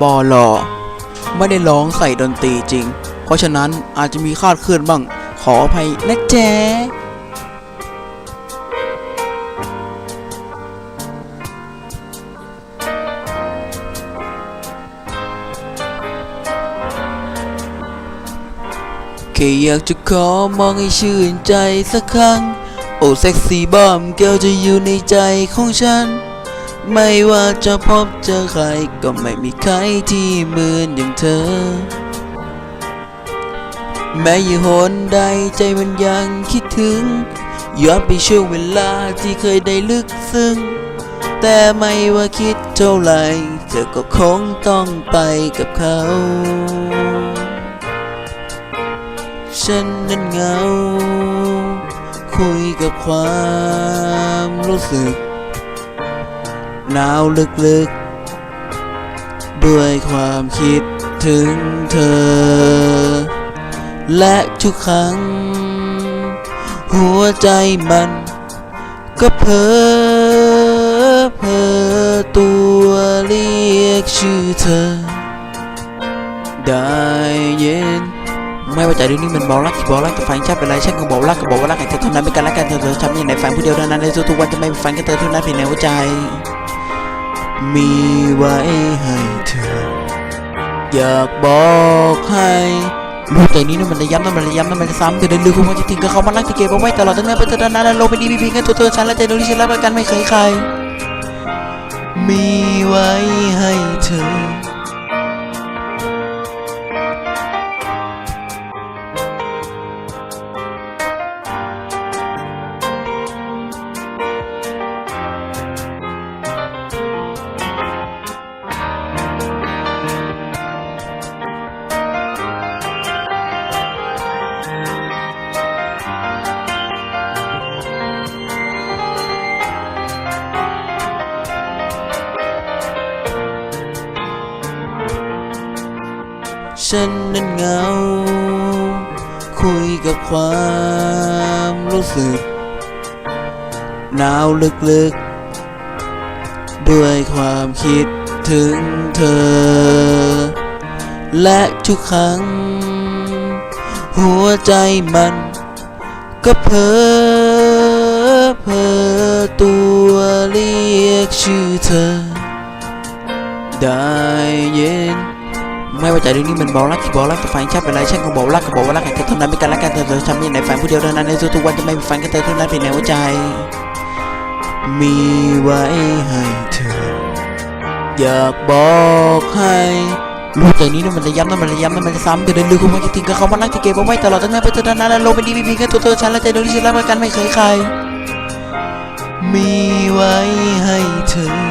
ปอลอไม่ได้ร้องใส่ดนตรีจริง เพราะฉะนั้นอาจจะมีคาดเคลื่อนบ้าง ขออภัยนะแจ๊แค่อยากจะขอมองให้ชื่นใจสักครั้ง โอ้เซ็กซี่บอมเกลจะอยู่ในใจของฉัน ไม่ว่าจะพบเจอใคร ก็ไม่มีใครที่เหมือนอย่างเธอ แม้อยู่หนใดใจมันยังคิดถึง ย้อนไปช่วงเวลาที่เคยได้ลึกซึ้ง แต่ไม่ว่าคิดเท่าไหร่เธอก็คงต้องไปกับเขา ฉันนั้นเหงา คุยกับความรู้สึก หนาวลึกๆ ด้วยความคิดถึงเธอ และทุกครั้ง หัวใจมันก็เพ้อเพ้อตัวเรียกชื่อเธอ ได้เย็นไม่ว่าใจเรื่องนี้มันบอกรักบอกรักแต่ฝันชาติเป็นไรฉันก็บอกรักก็บอกว่ารักให้เธอเท่านั้นเป็นการรักกันเธอเธอทำย่างไหนฝันผู้เดียวเท่านั้นในทุกๆวันจะไม่มีฝันเธอเท่านั้นเพียงในหัวใจ มีไว้ให้เธอ อยากบอกให้รู้ใจนี้นะมันจะย้ำนะมันจะย้ำนะมันจะซ้ำเธอเดินลืมคุณว่าจะถึงๆก็เขามารักที่เก็บเอาไว้ตลอดตั้งแต่เป็นเธอนานและโลกเป็นดีมีเพียงแค่ตัวเธอฉันและใจดวงที่ฉันรักประกันไม่เคยใคร มีไว้ให้เธอ ฉันนั้นเหงา คุยกับความรู้สึก หนาวลึกๆ ด้วยความคิดถึงเธอ และทุกครั้ง หัวใจมันก็เพ้อเพ้อตัวเรียกชื่อเธอ ได้ ไม่ว่าใจเรื่องนี้มันบอกรักที่บอกรักแต่ฝันชาติเป็นไรฉันก็บอกรักก็บอกว่ารักให้เธอท่านั้นเป็นการรักกันเธอเธอทำย่างไหนฝันผู้เดียวเท่านั้นในทุกวันจะไม่มีฝันแค่เธอเท่านั้นเพียงในหัวใจ มีไว้ให้เธอ อยากบอกให้รู้ใจนี้นะมันจะย้ำนะมันจะย้ำนะมันจะซ้ำเดินลืมคุณว่าจริงๆก็เขามารักที่เก็บเอาไว้ตลอดตั้งแต่เป็นเธอเท่านั้นและโลกเป็นดีมีเพียงแค่ตัวเธอฉันและใจดวงที่ฉันรักกันไม่เคยใคร มีไว้ให้เธอ